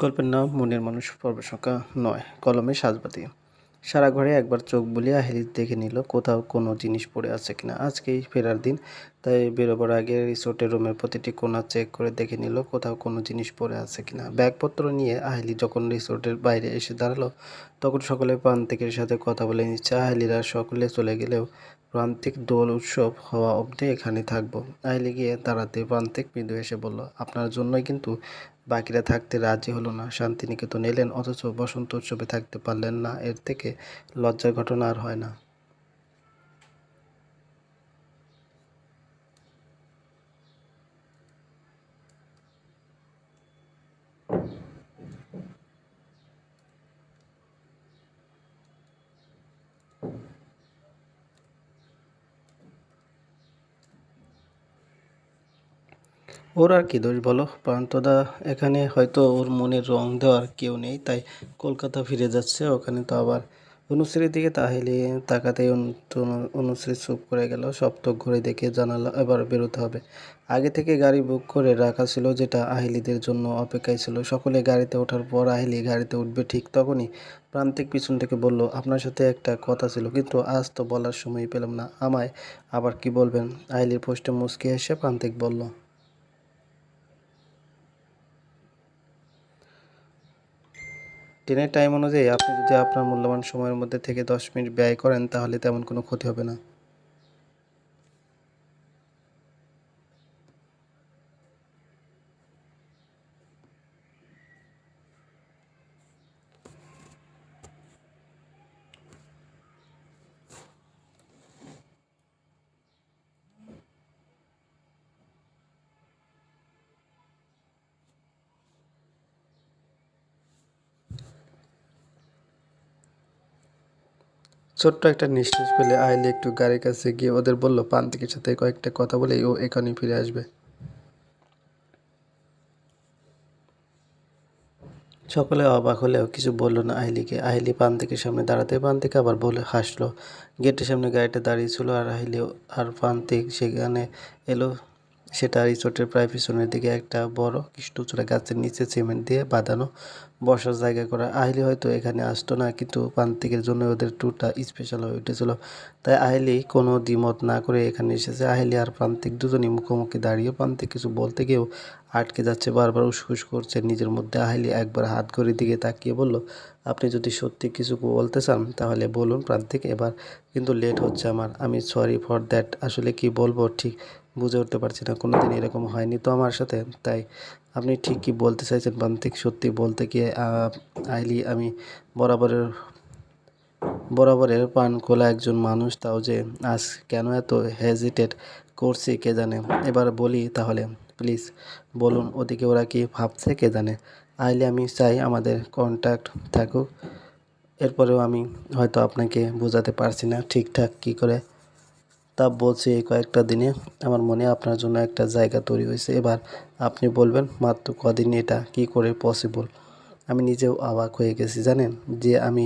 গল্পের নাম মনের মানুষ পর্ব সংখ্যা নয়, কলমে সাজবাতি সারা ঘরে একবার চোখ বুলিয়ে হেলি দেখে নিল কোথাও কোনো জিনিস পড়ে আছে কিনা। আজকেই ফেরার দিন, তাই বেরোবার আগে রিসোর্টের রুমের প্রতিটি কোণা চেক করে দেখে নিল কোথাও কোনো জিনিস পড়ে আছে কিনা। ব্যাগপত্র নিয়ে আহেলি যখন রিসোর্টের বাইরে এসে দাঁড়াল, তখন সকলে প্রান্তিকের সাথে কথা বলে নিচ্ছে। আহেলিরা সকলে চলে গেলেও প্রান্তিক দোল উৎসব হওয়া অবধি এখানে থাকব। আহেলি গিয়ে দাঁড়াতে প্রান্তিক মৃদু এসে বলল, আপনার জন্যই কিন্তু বাকিরা থাকতে রাজি হলো না। শান্তিনিকেতন এলেন, অথচ বসন্ত উৎসবে থাকতে পারলেন না। এর থেকে লজ্জার ঘটনা আর হয় না। ওর আর কি দোষ বলো? প্রান্তদা এখানে হয়তো ওর মনের রং দেওয়ার কেউ নেই, তাই কলকাতা ফিরে যাচ্ছে, ওখানে তো আবার অনুশ্রীর দিকে তাহলে তাকাতেই অনুশ্রী চুপ করে গেল সপ্তক ঘুরে দেখে জানালা এবার বেরোতে হবে। আগে থেকে গাড়ি বুক করে রাখা ছিল, যেটা আহিলিদের জন্য অপেক্ষায় ছিল। সকলে গাড়িতে ওঠার পর আহিলি গাড়িতে উঠবে ঠিক তখনই প্রান্তিক পিছন থেকে বলল, আপনার সাথে একটা কথা ছিল, কিন্তু আজ তো বলার সময় পেলাম না। আমায় আবার কি বলবেন? আহিলির পোস্টে মুচকে এসে প্রান্তিক বলল ট্রেনের টাইম অনুযায়ী আপনি যদি আপনার মূল্যবান সময়ের মধ্যে থেকে দশ মিনিট ব্যয় করেন, তাহলে তেমন কোনো ক্ষতি হবে না। ছোট্ট একটা নিঃশ্বাস ফেলে আইলে একটু গাড়ির কাছে গিয়ে ওদের বলল, প্রান্তিকের সাথে কয়েকটা কথা বলেই ও এখানেই ফিরে আসবে। সকলে অবাক হলেও কিছু বলল না আহিলিকে আহিলি প্রান্তিকের সামনে দাঁড়াতে, প্রান্তিক আবার বলে হাসলো। গেটের সামনে গাড়িটা দাঁড়িয়ে ছিল আর আহিলি আর প্রান্তিক সেখানে এলো। সেটা রিসোর্টের প্রায় পিছনের দিকে একটা বড় কৃষ্ণচূড়া গাছের নিচে সিমেন্ট দিয়ে বাঁধানো, বসার জায়গা করা। আহিলি হয়তো এখানে আসতো না, কিন্তু প্রান্তিকের জন্য ওদের ট্যুরটা স্পেশাল হয়ে উঠেছিল। তাই আহিলি কোনো দ্বিমত না করে এখানে এসেছে। আহিলি আর প্রান্তিক দুজনই মুখোমুখি দাঁড়িয়ে প্রান্তিক কিছু বলতে গিয়েও আটকে যাচ্ছে, বারবার উসখুস করছে। নিজের মধ্যে আহিলি একবার হাত ঘড়ির দিকে তাকিয়ে বলল, আপনি যদি সত্যি কিছু বলতে চান, তাহলে বলুন প্রান্তিক, এবার কিন্তু লেট হচ্ছে আমার। আমি সরি ফর দ্যাট আসলে কি বলব? ঠিক বুঝে উঠতে পারছি না কোনো দিন এরকম হয়নি। তো আমার সাথে, তাই আপনি ঠিক কি বলতে চাইছেন প্রান্তিক সত্যি বলতে গিয়ে আইলি আমি বরাবরের বরাবরের পান খোলা একজন মানুষ, তাও যে আজ কেন এত হেজিটেট করছি কে জানে। এবার বলি তাহলে প্লিজ বলুন ওদিকে ওরা কি ভাবছে কে জানে। আইলে আমি চাই আমাদের কন্ট্যাক্ট থাকুক, এরপরেও আমি হয়তো আপনাকে বোঝাতে পারছি না ঠিকঠাক কি করে। তা বলছি এই কয়েকটা দিনে আমার মনে আপনার জন্য একটা জায়গা তৈরি হয়েছে। এবার আপনি বলবেন, মাত্র কদিন এটা কি করে পসিবল আমি নিজেও অবাক হয়ে গেছি, জানেন? যে আমি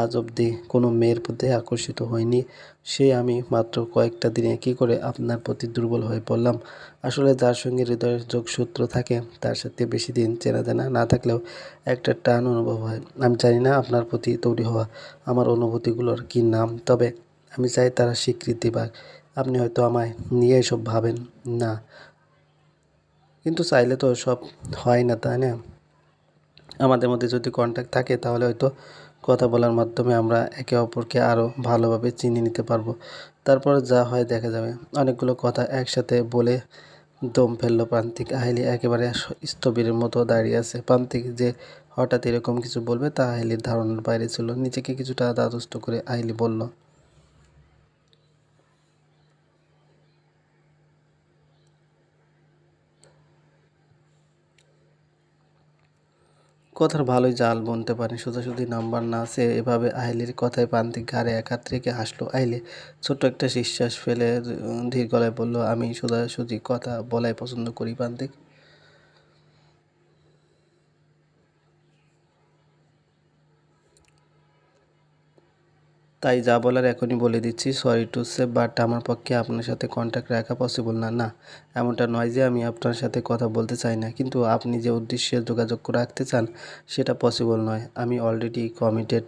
আজ অবধি কোনো মেয়ের প্রতি আকর্ষিত হইনি। সে আমি মাত্র কয়েকটা দিনে কি করে আপনার প্রতি দুর্বল হয়ে পড়লাম? আসলে যার সঙ্গে হৃদয়ের যোগসূত্র থাকে, তার সাথে বেশি দিন চেনা জানা না থাকলেও একটা টান অনুভব হয়। আমি জানি না আপনার প্রতি তৈরি হওয়া আমার অনুভূতিগুলোর কী নাম, তবে আমি চাই তারা স্বীকৃতি পাক। আপনি হয়তো আমায় নিয়ে এসব ভাবেন না। কিন্তু চাইলে তো সব হয় না, তাই না? আমাদের মধ্যে যদি কন্ট্যাক্ট থাকে, তাহলে হয়তো কথা বলার মাধ্যমে আমরা একে অপরকে আরও ভালোভাবে চিনে নিতে পারব। তারপর যা হয় দেখা যাবে। অনেকগুলো কথা একসাথে বলে দম ফেলল প্রান্তিক। আহিলি একেবারে স্থবিরের মতো দাঁড়িয়ে আছে। প্রান্তিক যে হঠাৎ এরকম কিছু বলবে, তা আহিলির ধারণার বাইরে ছিল। নিজেকে কিছুটা দ্বাদস্থ করে আহিলি বলল কথার ভালোই জাল বুনতে পারে সোজাসুজি নাম্বার না সে এভাবে আইলির কথায় প্রান্তিক ঘাড়ে এক হাত রেখে হাসলো। আইলে ছোট্ট একটা নিঃশ্বাস ফেলে ধীর গলায় বলল, আমি সোজাসুজি কথা বলাই পছন্দ করি প্রান্তিক তাই যা বলার এখনই বলে দিচ্ছি। সরি টু সে বাট আমার পক্ষে আপনার সাথে কন্ট্যাক্ট রাখা পসিবল না। না, এমনটা নয় যে আমি আপনার সাথে কথা বলতে চাই না। কিন্তু আপনি যে উদ্দেশ্যে যোগাযোগ রাখতে চান, সেটা পসিবল নয়। আমি already committed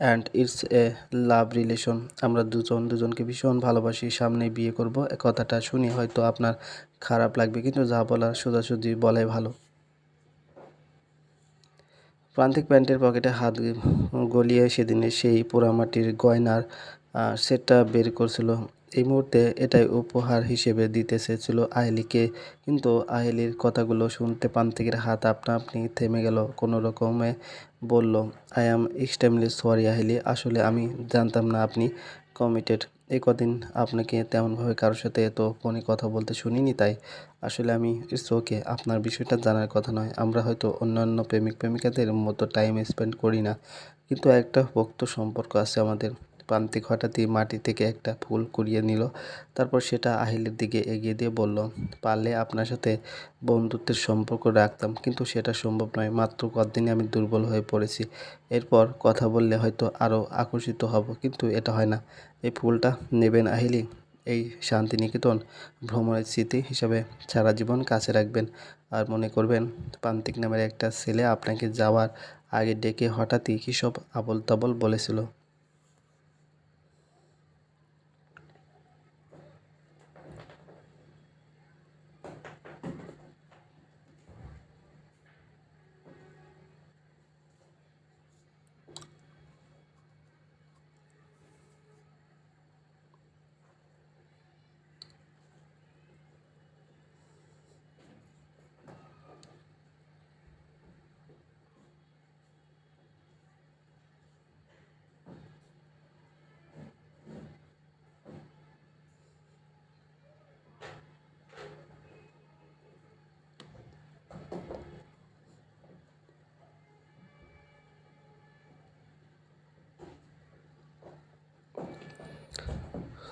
and it's a love relation আমরা দুজন দুজনকে ভীষণ ভালোবাসি। সামনে বিয়ে করব। কথাটা শুনে হয়তো আপনার খারাপ লাগবে। কিন্তু যা বলার সোজাসুজি বলাই ভালো। প্রান্তিক প্যান্টের পকেটে হাত গলিয়ে সেদিনে সেই পোড়ামাটির গয়নার সেটটা বের করছিল। এই মুহূর্তে এটাই উপহার হিসেবে দিতে চেয়েছিল আহেলিকে কিন্তু আহেলির কথাগুলো শুনতে প্রান্তিকের হাত আপনা আপনি থেমে গেল, কোনো রকমে বলল I am extremely sorry Aheli আসলে আমি জানতাম না আপনি কমিটেড এই কদিন আপনাকে তেমনভাবে কারোর সাথে এত ফোনে কথা বলতে শুনিনি, তাই আসলে আমি ইটস ওকে আপনার বিষয়টা জানার কথা নয়। আমরা হয়তো অন্যান্য প্রেমিক প্রেমিকাদের মতো টাইম স্পেন্ড করি না, কিন্তু একটা ভক্ত সম্পর্ক আছে আমাদের। প্রান্তিক হঠাৎই মাটি থেকে একটা ফুল কুড়িয়ে নিল। তারপর সেটা আহিলের দিকে এগিয়ে দিয়ে বলল, পারলে আপনার সাথে বন্ধুত্বের সম্পর্ক রাখতাম, কিন্তু সেটা সম্ভব নয়। মাত্র কদিনে আমি দুর্বল হয়ে পড়েছি। এরপর কথা বললে হয়তো আরও আকর্ষিত হব, কিন্তু এটা হয় না। এই ফুলটা নেবেন আহিলি? এই শান্তিনিকেতন ভ্রমণের স্মৃতি হিসাবে সারা জীবন কাছে রাখবেন। আর মনে করবেন, প্রান্তিক নামের একটা ছেলে আপনাকে যাওয়ার আগে ডেকে হঠাৎই কী সব আবল তাবল বলেছিল।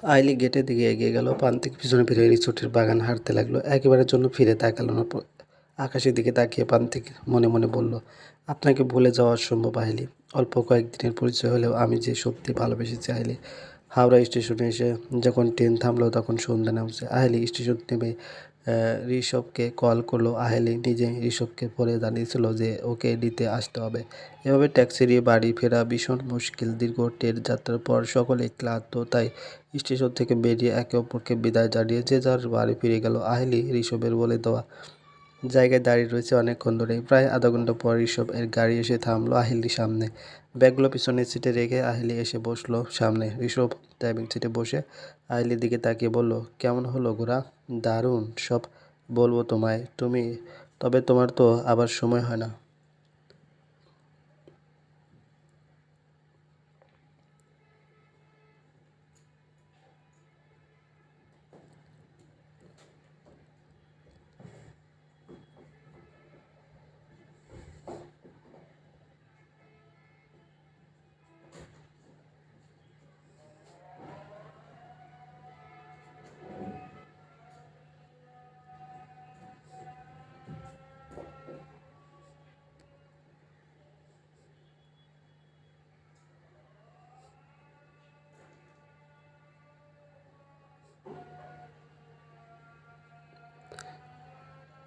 আইলি গেটের দিকে এগিয়ে গেল, প্রান্তিক পিছনে ফিরে রিসোর্টের বাগান হাঁটতে লাগল। একেবারের জন্য ফিরে তাকালো না, আকাশের দিকে তাকিয়ে প্রান্তিক মনে মনে বলল, আপনাকে ভুলে যাওয়া সম্ভব আইলি। অল্প কয়েকদিনের পরিচয় হলেও আমি যে সত্যি ভালোবেসেছি, আইলি। হাওড়া স্টেশনে এসে যখন ট্রেন থামলো তখন সন্ধ্যা নামছে। আহলি স্টেশন নেমে ঋষভকে কল করল। আহেলি নিজে ঋষভকে পরে জানিয়েছিল যে ওকে নিতে আসতে হবে। এভাবে ট্যাক্সি নিয়ে বাড়ি ফেরা ভীষণ মুশকিল। দীর্ঘ ট্রেন যাত্রার পর সকলে ক্লান্ত, তাই স্টেশন থেকে বেরিয়ে একে অপরকে বিদায় জানিয়ে যে যার বাড়ি ফিরে গেল। আহেলি ঋষভের বলে দেওয়া জায়গায় দাঁড়িয়ে রয়েছে অনেকক্ষণ ধরে প্রায় আধা ঘণ্টা পর ঋষভ এর গাড়ি এসে থামলো আহিলির সামনে। ব্যাগগুলো পিছনের সিটে রেখে আহেলি এসে বসল সামনে। ঋষভ ড্রাইভিং সিটে বসে আইলির দিকে তাকিয়ে বলল, কেমন হলো ঘোরা দারুণ, সব বলব তোমায়, তুমি, তবে তোমার তো আবার সময় হয় না।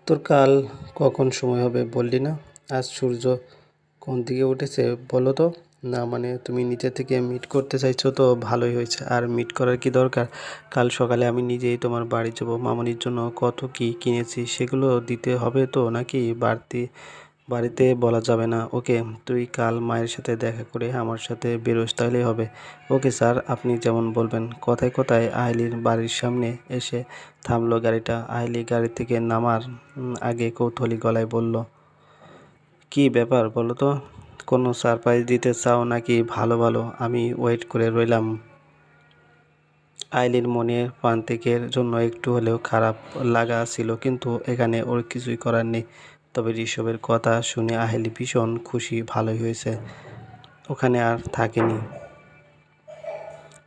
তোর কাল কখন সময় হবে বললি না? আজ সূর্য কোন দিকে উঠেছে বলো তো? না মানে তুমি নিজে থেকে মিট করতে চাইছো তো ভালোই হয়েছে। আর মিট করার কি দরকার? কাল সকালে আমি নিজেই তোমার বাড়ি যাব। মামনির জন্য কত কি কিনেছি সেগুলো দিতে হবে তো নাকি? বাড়তি বাড়িতে বলা যাবে না। ওকে, তুই কাল মায়ের সাথে দেখা করে আমার সাথে বেরোস তাহলেই হবে। ওকে স্যার, আপনি যেমন বলবেন। কথায় কথায় আহলির বাড়ির সামনে এসে থামলো গাড়িটা। আহলি গাড়ি থেকে নামার আগে কৌতূহলী গলায় বলল, কি ব্যাপার বলো তো? কোনো সারপ্রাইজ দিতে চাও নাকি ভালো ভালো? আমি ওয়েট করে রইলাম। আইলির মনে প্রান্তিকের জন্য একটু হলেও খারাপ লাগা ছিল, কিন্তু এখানে ওর কিছুই করার নেই। তবে ঋষভের কথা শুনে আহেলি ভীষণ খুশি, ভালোই হয়েছে। ওখানে আর থাকেনি।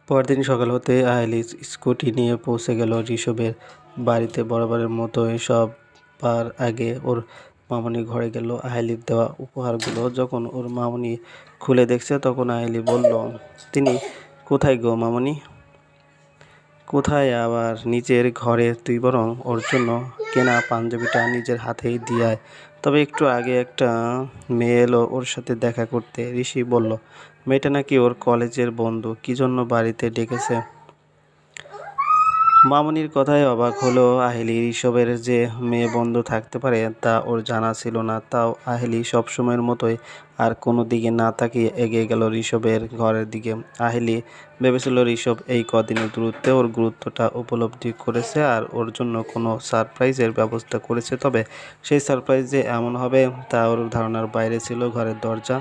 পরদিন সকাল হতে আহেলি স্কুটি নিয়ে পৌঁছে গেল ঋষভের বাড়িতে। বরাবরের মতো সবার আগে ওর মামনি ঘরে গেল। আহেলির দেওয়া উপহারগুলো যখন ওর মামনি খুলে দেখছে, তখন আহেলি বলল, তিনি কোথায় গো মামনি? কোথায় আবার নিজের ঘরে তুই বরং ওর জন্য কেনা পাঞ্জাবিটা নিজের হাতেই দিয়ে তবে একটু আগে একটা মেয়ে এলো ওর সাথে দেখা করতে। ঋষি বলল, মেয়েটা নাকি ওর কলেজের বন্ধু, কী জন্য বাড়িতে ডেকেছে? মামনির কথায় অবাক হলো আহেলি। ঋষভের যে মেয়ে বন্ধু থাকতে পারে, তা ওর জানা ছিল না। তাও আহেলি সবসময়ের মতোই আর কোনো দিকে না তাকিয়ে এগিয়ে গেল ঋষভের ঘরের দিকে। আহেলি ভেবেছিল ঋষভ এই কদিনের দূরত্বে ওর গুরুত্বটা উপলব্ধি করেছে আর ওর জন্য কোনো সারপ্রাইজের ব্যবস্থা করেছে। তবে সেই সারপ্রাইজ যে এমন হবে, তা ওর ধারণার বাইরে ছিল ঘরের দরজা।